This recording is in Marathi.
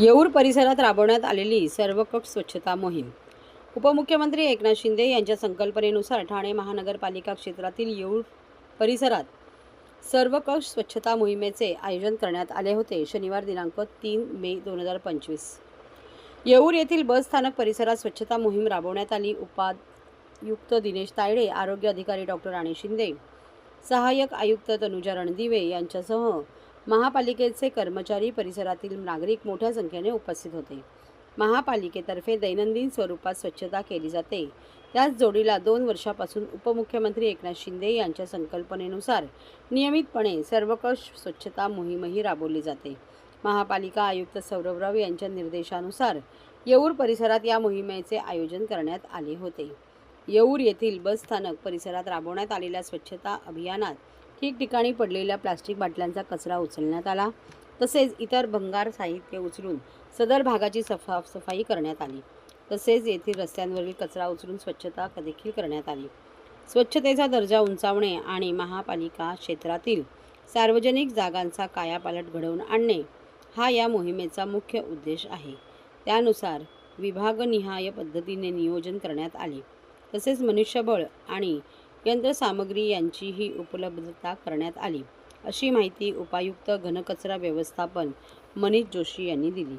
येऊर परिसरात राबवण्यात आलेली सर्वकष स्वच्छता मोहीम. उपमुख्यमंत्री एकनाथ शिंदे यांच्या संकल्पनेनुसार ठाणे महानगरपालिका क्षेत्रातील येऊर परिसरात सर्वकष स्वच्छता मोहिमेचे आयोजन करण्यात आले होते. शनिवार दिनांक तीन मे दोन हजार पंचवीस. येऊर येथील बस स्थानक परिसरात स्वच्छता मोहीम राबवण्यात आली. उपायुक्त दिनेश तायडे आरोग्य अधिकारी डॉक्टर राणे शिंदे सहाय्यक आयुक्त तनुजा रणदिवे यांच्यासह महापालिकेचे कर्मचारी परिसरातील नागरिक मोठ्या संख्येने उपस्थित होते. महापालिकेतर्फे दैनंदिन स्वरूपात स्वच्छता केली जाते. त्याच जोडीला दोन वर्षापासून उपमुख्यमंत्री एकनाथ शिंदे यांच्या संकल्पनेनुसार नियमितपणे सर्वकष स्वच्छता मोहीमही राबवली जाते. महापालिका आयुक्त सौरभ राव यांच्या निर्देशानुसार येऊर परिसरात या मोहिमेचे आयोजन करण्यात आले होते. येऊर येथील बस स्थानक परिसरात राबवण्यात आलेल्या स्वच्छता अभियानात ठिकठिकाणी पडलेल्या प्लास्टिक बाटल्यांचा कचरा उचलण्यात आला. तसेच इतर भंगार साहित्य उचलून सदर भागाची सफाई करण्यात आली. तसेच येथील रस्त्यांवरील कचरा उचलून स्वच्छता देखील करण्यात आली. स्वच्छतेचा दर्जा उंचावणे आणि महापालिका क्षेत्रातील सार्वजनिक जागांचा कायापालट घडवून आणणे हा या मोहिमेचा मुख्य उद्देश आहे. त्यानुसार विभागनिहाय पद्धतीने नियोजन करण्यात आले. तसेच मनुष्यबळ आणि यंत्रसामग्री यांचीही उपलब्धता करण्यात आली. अशी माहिती उपायुक्त घनकचरा व्यवस्थापन मनीष जोशी यांनी दिली.